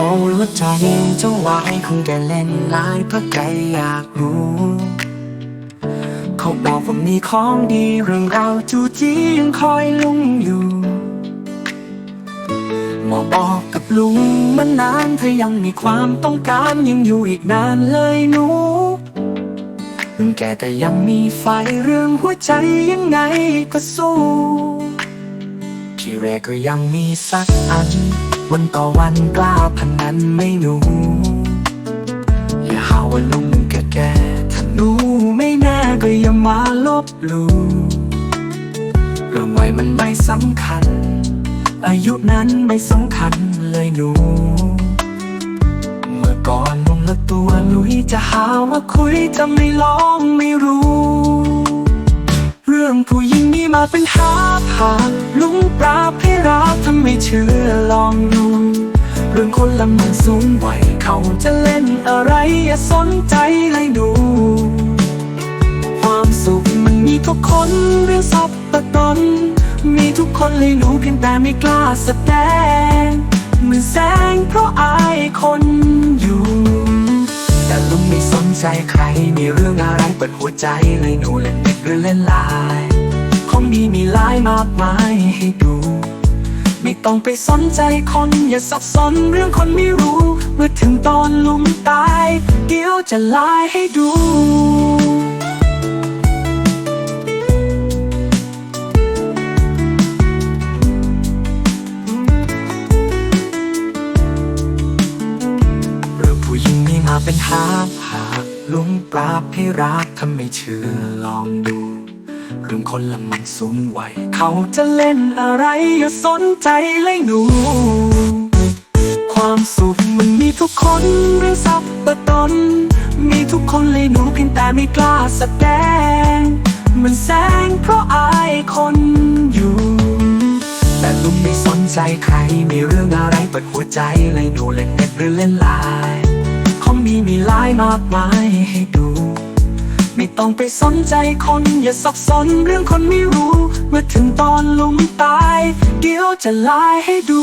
โอ้หัวใจเจ้าวายคงแกเล่นลายเพราะใจอยากรู้ เขาบอกว่ามีของดีเรื่องราวจูจียังคอยลุงอยู่หมอบอกกับลุงมันนานเธอยังมีความต้องการยังอยู่อีกนานเลยหนูลุงแกแต่ยังมีไฟเรื่องหัวใจยังไงก็สู้ที่แรกก็ยังมีสักอัน วันต่อวันกล้าพนันไม่หนู อย่าหาว่าลุงแก่ๆถ้าหนูไม่แน่ก็อย่ามาลบลู่เรื่องวัยมันไม่สำคัญ อายุนั้นไม่สำคัญเลยหนู เมื่อก่อนนุ่มละตัวลุยจะหาว่าคุยจะไม่ลองไม่รู้ เรื่องผู้หญิงนี่มาเป็นหาผากลุงปราบให้รักถ้าไม่เชื่อ ละเมืองสูงวัยเขาจะเล่นอะไรอย่าสนใจเลยดู ความสุขมันมีทุกคนเรื่องสับตะตน มีทุกคนเลยรู้เพียงแต่ไม่กล้าแสดงเหมือนแสงเพราะอายคนอยู่ แต่ลุงไม่สนใจใคร มีเรื่องอะไรเปิดหัวใจเลยหนูเล่นเด็กหรือเล่นลาย ของดีมีหลายมากมายให้ดู ต้องไปสนใจคนอย่าสับสนเรื่องคนไม่รู้ เมื่อถึงตอนลุงตาย เดี๋ยวจะไลายให้ดูเรื่องผู้หญิงมีมาเป็นหากหากลุงปราบให้รักถ้าไม่เชื่อลองดู เรื่องคนละมันสูงวัยเขาจะเล่นอะไรอย่าสนใจเลยหนู ความสุขมันมีทุกคนเรื่องสับปะตน มีทุกคนเลยหนูเพียงแต่ไม่กล้าแสดง มันแสงเพราะอายคนอยู่ แต่ลุงไม่สนใจใคร มีเรื่องอะไรเปิดหัวใจเลยหนูเล่นเน็ตหรือเล่นไลน์ของมีมีหลายมากมายให้ดู ไม่ต้องไปสนใจคนอย่าสับสนเรื่องคนไม่รู้ เมื่อถึงตอนลุมตาย เดี๋ยวจะไลายให้ดู